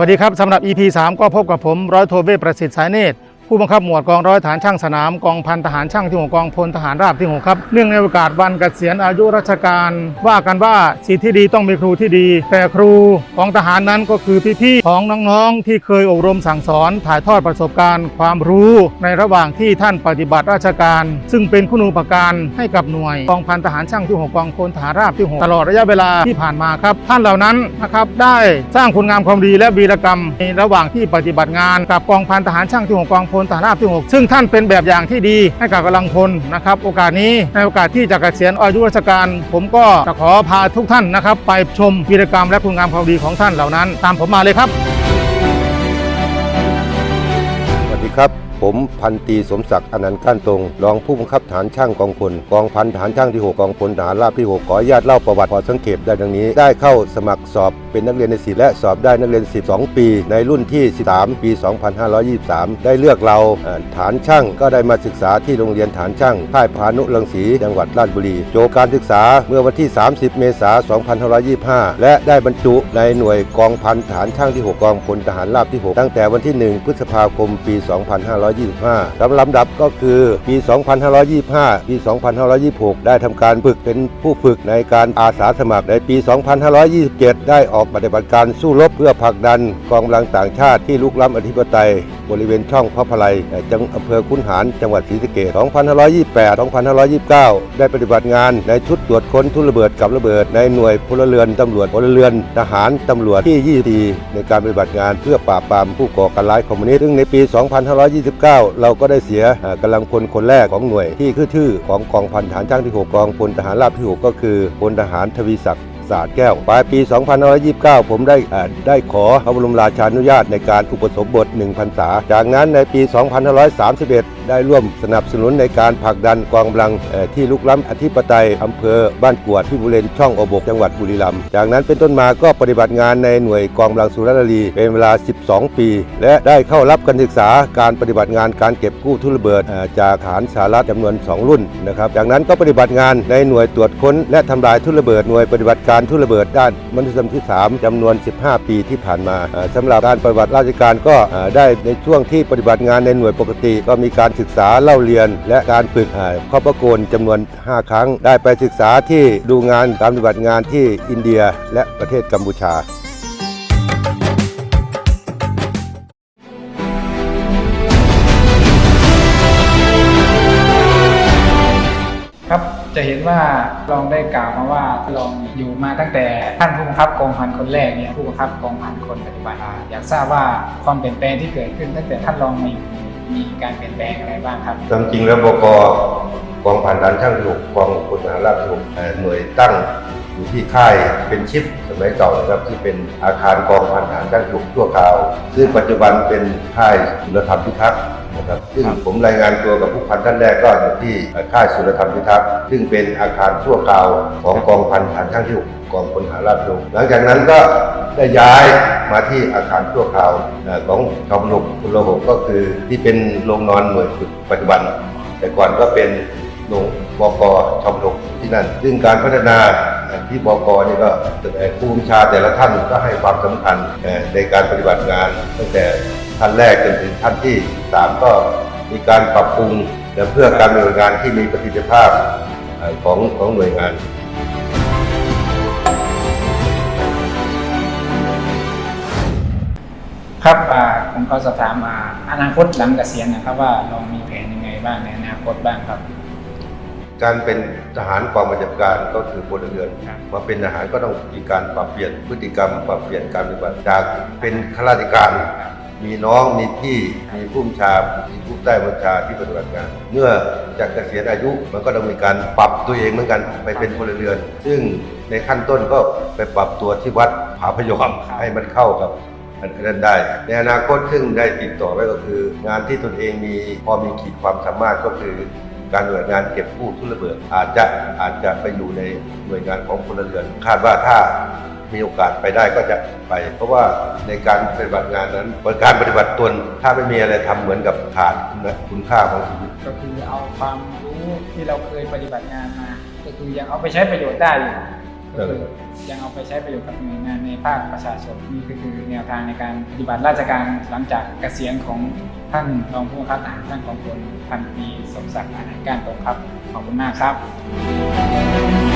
วัสดีครับสำหรับ EP 3 ก็พบกับผมร้อยโทเวชประสิทธิ์สายเนตร ผู้บังคับหมวดกองร้อยฐานช่างสนามกองพันทหารช่างที่หกกองพลทหารราบที่หกครับเนื่องในโอกาสวันเกษียณอายุราชการ ว่ากันว่าสิทธิที่ดีต้องมีครูที่ดี แต่ครูของทหารนั้นก็คือพี่ๆของน้องๆ ที่เคยอบรมสั่งสอนถ่ายทอดประสบการณ์ ความรู้ในระหว่างที่ท่านปฏิบัติราชการ ซึ่งเป็นคุณูปการให้กับหน่วยกองพันทหารช่างที่หกกองพลทหารราบที่หกตลอดระยะเวลาที่ผ่านมาครับ ท่านเหล่านั้นนะครับได้สร้างคุณงามความดีและวีรกรรมในระหว่างที่ปฏิบัติงานกับกองพันทหารช่างที่หกกองพลทหารราบที่หกซึ่งท่านเป็นแบบอย่างที่ดีให้กับกำลังพลนะครับ โอกาสนี้ในโอกาสที่จะเกษียณอายุราชการ ผมก็จะขอพาทุกท่านนะครับ ไปชมวีรกรรมและคุณงามความดีของท่านเหล่านั้น ตามผมมาเลยครับ สวัสดีครับ ผมพันตีสมศักดิ์อนันต์ก้านตรง รองผู้บังคับฐานช่างกองพลกองพันฐานช่างที่ 6 กองพลทหารราบที่ 6 ขออนุญาตเล่าประวัติพอสังเกตได้ดังนี้ ได้เข้าสมัครสอบเป็นนักเรียนในศิลป์และสอบได้นักเรียนศิลป์2ปี ในรุ่นที่ 13 ปี 2523 ได้เลือกเราฐานช่างก็ได้มาศึกษาที่โรงเรียนฐานช่างค่ายพานุรังสีจังหวัดราชบุรีจบการศึกษาเมื่อวันที่ 30 เมษายน 2525 และได้บรรจุในหน่วยกองพันฐานช่างที่ 6 กองพลทหารราบที่ 6 ตั้งแต่วันที่ 1 พฤษภาคม ปี2525ลำดับก็คือปี 2525 ปี 2526 ได้ทำการฝึกเป็นผู้ฝึกในการอาสาสมัครในปี 2527 ได้ออกปฏิบัติการสู้รบเพื่อผลักดันกองกำลังต่างชาติที่ลุกล้ำอธิปไตย บริเวณช่องพระพลายจังอำเภอคุนหารจังหวัดศรีสะเกษ2528 2529 ได้ปฏิบัติงานในชุดตรวจค้นทุนระเบิดกับระเบิด ในหน่วยพลเรือนตำรวจพลเรือนทหารตำรวจที่ 24 ในการปฏิบัติงานเพื่อปราบปรามผู้ก่อการร้ายคอมมิวนิสต์ซึ่งในปี 2529 เราก็ได้เสียกำลังพลคนแรกของหน่วยที่ขึ้นชื่อของกองพันฐานช่างที่ 6 กองพลทหารราบที่ 6 ก็คือพลทหารทวีศักดิ์ ศาสตร์แก้วปลายปี 2529 ผมได้อ่อได้ขอพระบรมราชานุญาตในการอุปสมบท1พรรษา จากนั้นในปี 2531 ได้ร่วมสนับสนุนในการผลักดันกองกำลังที่ลุกล้ำอธิปไตยอำเภอบ้านกวดที่บริเวณช่องอบกจังหวัดบุรีรัมย์ จากนั้นเป็นต้นมาก็ปฏิบัติงานในหน่วยกองกำลังสุรนารีเป็นเวลา 12 ปี และได้เข้ารับการศึกษาการปฏิบัติงานการเก็บกู้ทุระเบิดจากฐานสหรัฐจำนวน 2 รุ่นนะครับ จากนั้นก็ปฏิบัติงานในหน่วยตรวจค้นและทำลายทุระเบิดหน่วยปฏิบัติการการทุระเบิดด้านมนุษยธรรมที่ 3จำนวน 15 ปีที่ผ่านมาเอ่อสำหรับการปฏิบัติราชการก็ได้ในช่วงที่ปฏิบัติงานในหน่วยปกติ ก็มีการศึกษาเล่าเรียน และการฝึกข้อประโกนจำนวน 5 ครั้ง ได้ไปศึกษาที่ดูงานการปฏิบัติงานที่อินเดียและประเทศกัมพูชาครับ จะเห็นว่าลองได้กล่าวมาว่าลองอยู่มาตั้งแต่ท่านผู้บังคับกองพันคนแรกเนี่ยผู้บังคับกองพันคนปัจจุบันอยากทราบว่าความเปลี่ยนแปลงที่เกิดขึ้นตั้งแต่ท่านลองมาอยู่มีการเปลี่ยนแปลงอะไรบ้างครับตามจริงแล้วบกกองพันฐานช่างที่หกกองพลทหารราบที่หกเหน่วยตั้งอยู่ที่ค่ายเป็นชิปสมัยเก่านะครับที่เป็นอาคารกองพันทหารช่างที่หกชั่วคราว ซึ่งปัจจุบันเป็นค่ายสุรธรรมพิทักษ์ นะครับซึ่งผมรายงานตัวกับผู้พันท่านแรกก็อยู่ที่ค่ายสุรธรรมพิทักษ์ซึ่งเป็นอาคารชั่วคราวของกองพันฐานช่างที่หกกองพลหาราบที่หกหลังจากนั้นก็ได้ย้ายมาที่อาคารชั่วคราวเอ่อของกองพลพลหกก็คือที่เป็นโรงนอนหน่วยฝึกปัจจุบัน แต่ก่อนก็เป็นโรงบกชมรมที่นั่น ซึ่งการพัฒนาที่บกนี่ก็เอ่ผู้บัญชาแต่ละท่านก็ให้ความสำคัญในการปฏิบัติงานตั้งแต่ ท่านแรกจนถึงท่านที่สามก็มีการปรับปรุงและเพื่อการปฏิบัติงานที่มีประสิทธิภาพเอ่อของของหน่วยงานครับอ่าผมขอสอบถามอ่าอนาคตหลังเกษียณนะครับว่าลองมีแผนยังไงบ้างในอนาคตบ้างครับ การเป็นทหารกองบัญชาการก็คือพลเรือนครับมาเป็นทหารก็ต้องมีการปรับเปลี่ยนพฤติกรรมปรับเปลี่ยนการปฏิบัติจากเป็นข้าราชการ มีน้องมีพี่มีผู้บัญชา มีผู้ใต้บัญชาที่ปฏิบัติงาน เมื่อจากเกษียณอายุมันก็ต้องมีการปรับตัวเองเหมือนกันไปเป็นพลเรือน ซึ่งในขั้นต้นก็ไปปรับตัวที่วัดผาพยอมให้มันเข้ากับอันนั้นได้ ในอนาคตซึ่งได้ติดต่อไว้ก็คือ งานที่ตนเองมีพอมีขีดความสามารถก็คือการหน่วยงานเก็บกู้ทุนระเบิดอาจจะอาจจะไปอยู่ในหน่วยงานของพลเรือน คาดว่าถ้า มีโอกาสไปได้ก็จะไป เพราะว่าในการปฏิบัติงานนั้นการปฏิบัติตนถ้าไม่มีอะไรทำเหมือนกับขาดคุณค่าของชีวิตก็คือเอาความรู้ที่เราเคยปฏิบัติงานมา ก็คือยังเอาไปใช้ประโยชน์ได้อยู่ก็คือยังเอาไปใช้ประโยชน์กับหน่วยงานในภาคประชาชนนี่ก็คือแนวทางในการปฏิบัติราชการหลังจากเกษียณของท่านรองผู้บังคับทหารท่านของพลพันตรีสมศักดิ์อนันการตรงครับขอบคุณมากครับ